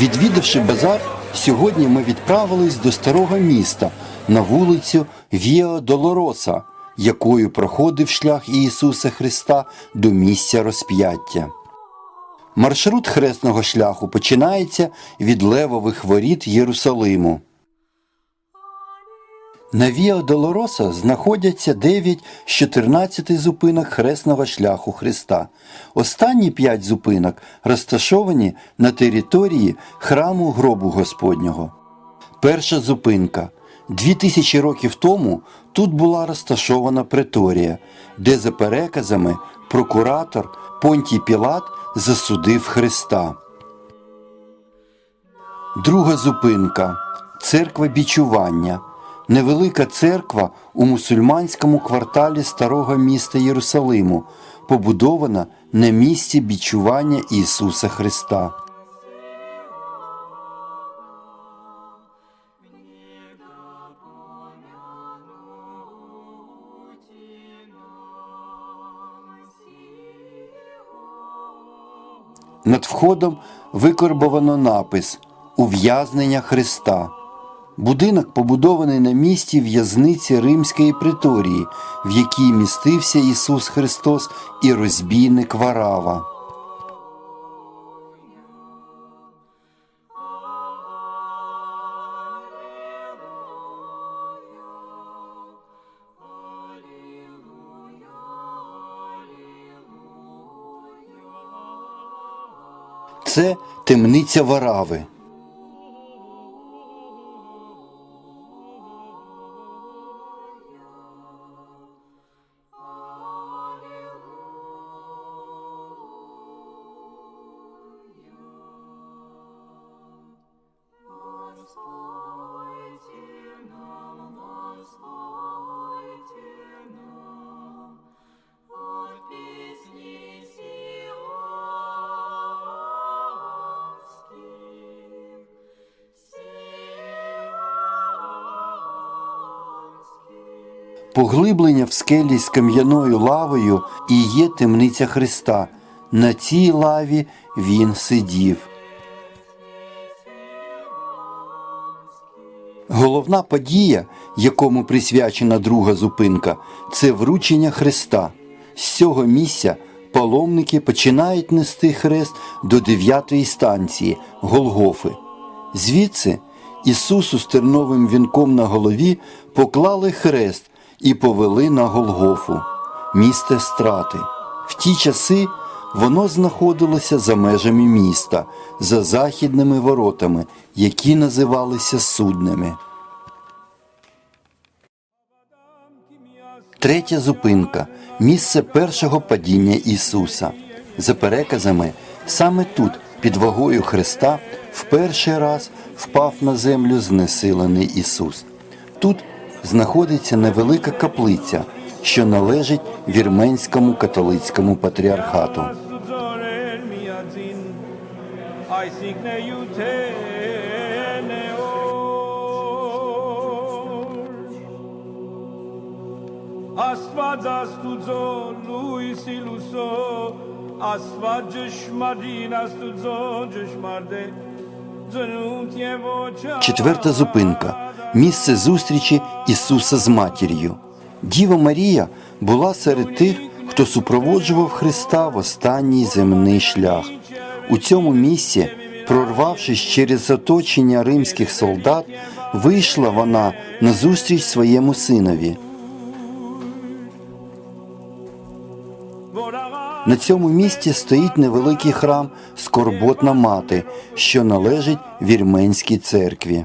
Відвідавши базар, сьогодні ми відправились до старого міста на вулицю Віа Долороса, якою проходив шлях Ісуса Христа до місця розп'яття. Маршрут хресного шляху починається від левових воріт Єрусалиму. На Віа Долороса знаходяться 9 з 14 зупинок хресного шляху Христа. Останні 5 зупинок розташовані на території храму гробу Господнього. Перша зупинка. Дві тисячі років тому тут була розташована преторія, де за переказами прокуратор Понтій Пілат засудив Христа. Друга зупинка церква бічування. Невелика церква у мусульманському кварталі старого міста Єрусалиму, побудована на місці бічування Ісуса Христа. Над входом викорбовано напис Ув'язнення Христа. Будинок побудований на місці в'язниці Римської приторії, в якій містився Ісус Христос і розбійник Варава. Це темниця Варави. Поглиблення в скелі з кам'яною лавою і є темниця Христа. На цій лаві він сидів. Головна подія, якому присвячена друга зупинка, це вручення Христа. З цього місця паломники починають нести хрест до дев'ятої станції Голгофи. Звідси Ісусу з терновим вінком на голові поклали хрест і повели на Голгофу, місце страти. В ті часи воно знаходилося за межами міста, за західними воротами, які називалися судними. Третя зупинка місце першого падіння Ісуса. За переказами, саме тут, під вагою Христа, в перший раз впав на землю знесилений Ісус. Тут знаходиться невелика каплиця, що належить вірменському католицькому патріархату. اسفد از تو زون لوی سیلوسو Четверта зупинка місце зустрічі Ісуса з матір'ю. Діва Марія була серед тих, хто супроводжував Христа в останній земний шлях. У цьому місці, прорвавшись через оточення римських солдат, вийшла вона на зустріч своєму синові. На цьому місці стоїть невеликий храм Скорботна мати, що належить вірменській церкві.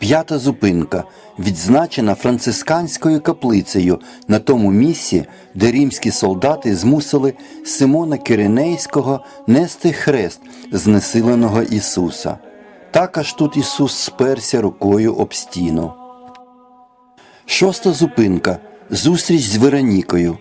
П'ята зупинка відзначена францисканською каплицею на тому місці, де римські солдати змусили Симона Киринейського нести хрест знесиленого Ісуса. Також тут Ісус сперся рукою об стіну. Шоста зупинка зустріч з Веронікою.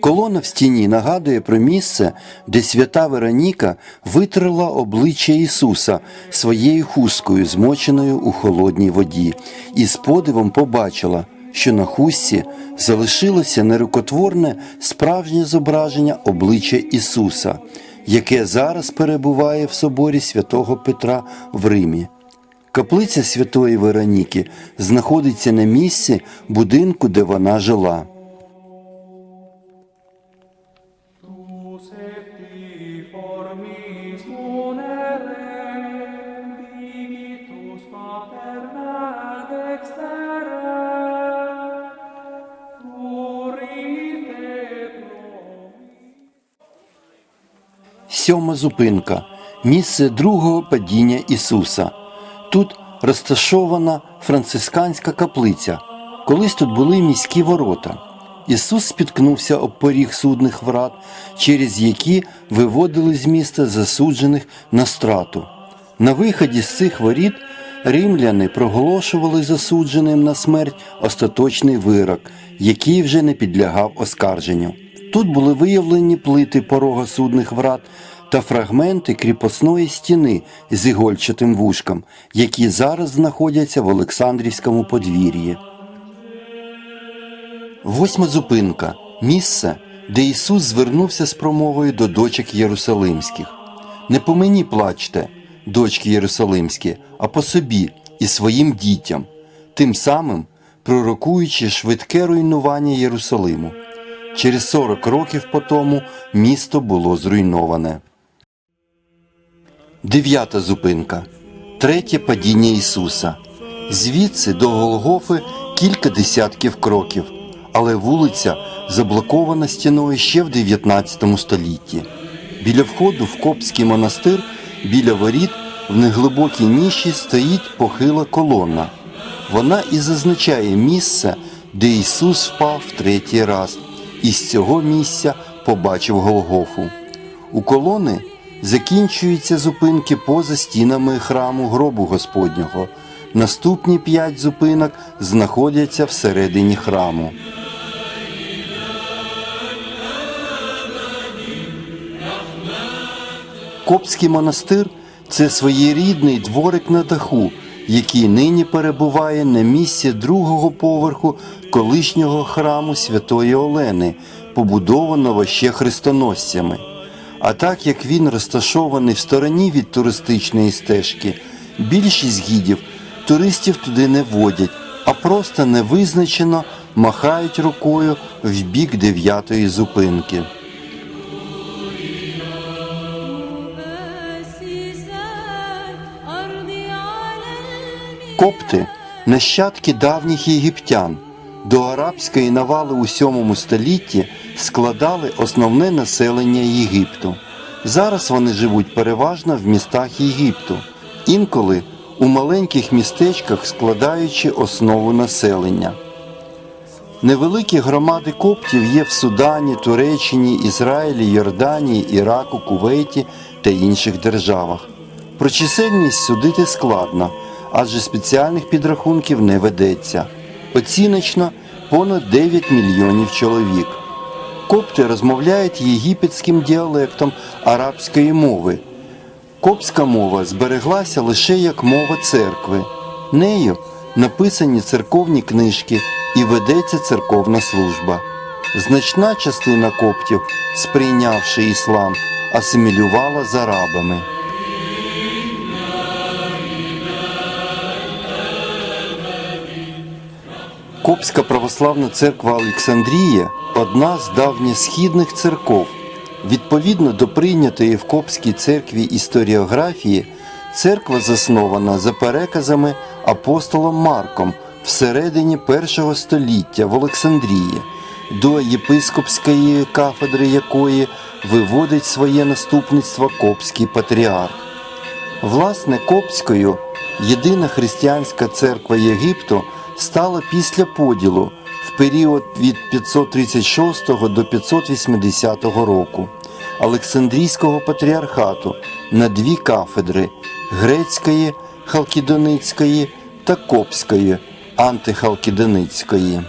Колона в стіні нагадує про місце, де свята Вероніка витрила обличчя Ісуса своєю хусткою, змоченою у холодній воді, і з подивом побачила, що на хустці залишилося нерукотворне справжнє зображення обличчя Ісуса. яке зараз перебуває в соборі святого Петра в Римі. Каплиця святої Вероніки знаходиться на місці будинку, де вона жила. Сьома зупинка місце другого падіння Ісуса. Тут розташована францисканська каплиця. Колись тут були міські ворота. Ісус спіткнувся об поріг судних врат, через які виводили з міста засуджених на страту. На виході з цих воріт римляни проголошували засудженим на смерть остаточний вирок, який вже не підлягав оскарженню. Тут були виявлені плити порога судних врат та фрагменти кріпосної стіни з ігольчатим вушком, які зараз знаходяться в Олександрівському подвір'ї. Восьма зупинка місце, де Ісус звернувся з промовою до дочок Єрусалимських. Не по мені плачте, дочки Єрусалимські, а по собі і своїм дітям, тим самим пророкуючи швидке руйнування Єрусалиму. Через 40 років по тому місто було зруйноване. Дев'ята зупинка. Третє падіння Ісуса. Звідси до Голгофи кілька десятків кроків, але вулиця заблокована стіною ще в 19 столітті. Біля входу в Копський монастир, біля воріт, в неглибокій ніші стоїть похила колона. Вона і зазначає місце, де Ісус впав третій раз, і з цього місця побачив Голгофу. У колони закінчуються зупинки поза стінами храму гробу Господнього. Наступні п'ять зупинок знаходяться всередині храму. Копський монастир це своєрідний дворик на даху, який нині перебуває на місці другого поверху колишнього храму Святої Олени, побудованого ще хрестоносцями. А так як він розташований в стороні від туристичної стежки, більшість гідів туристів туди не водять, а просто невизначено махають рукою в бік дев'ятої зупинки. Копти нащадки давніх єгиптян до арабської навали у 7 столітті складали основне населення Єгипту. Зараз вони живуть переважно в містах Єгипту, інколи у маленьких містечках складаючи основу населення. Невеликі громади коптів є в Судані, Туреччині, Ізраїлі, Йорданії, Іраку, Кувейті та інших державах. Про чисельність судити складно, адже спеціальних підрахунків не ведеться. Оціночно понад 9 мільйонів чоловік. Копти розмовляють єгипетським діалектом арабської мови. Коптська мова збереглася лише як мова церкви. Нею написані церковні книжки і ведеться церковна служба. Значна частина коптів, сприйнявши іслам, асимілювала з арабами. Копська православна церква Олександрія одна з давньосхідних церков. Відповідно до прийнятої в Копській церкві історіографії, церква заснована за переказами апостолом Марком всередині першого століття в Олександрії, до єпископської кафедри якої виводить своє наступництво Копський патріарх. Власне, Копською єдина християнська церква Єгипту стала після поділу в період від 536 до 580 року Олександрійського патріархату на дві кафедри грецької халкідоницької та копської антихалкідоницької.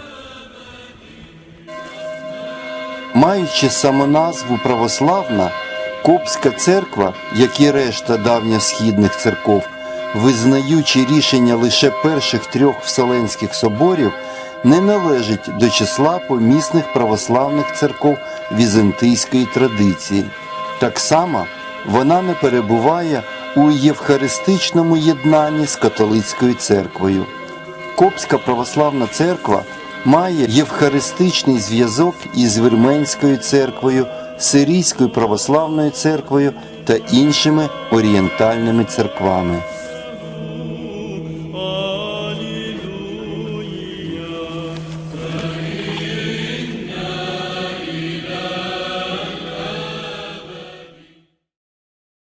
Маючи самоназву православна, Копська церква, як і решта давньосхідних церков, визнаючи рішення лише перших трьох вселенських соборів, не належить до числа помісних православних церков візантийської традиції. Так само вона не перебуває у євхаристичному єднанні з католицькою церквою. Копська православна церква має євхаристичний зв'язок із Вірменською церквою, Сирійською православною церквою та іншими орієнтальними церквами.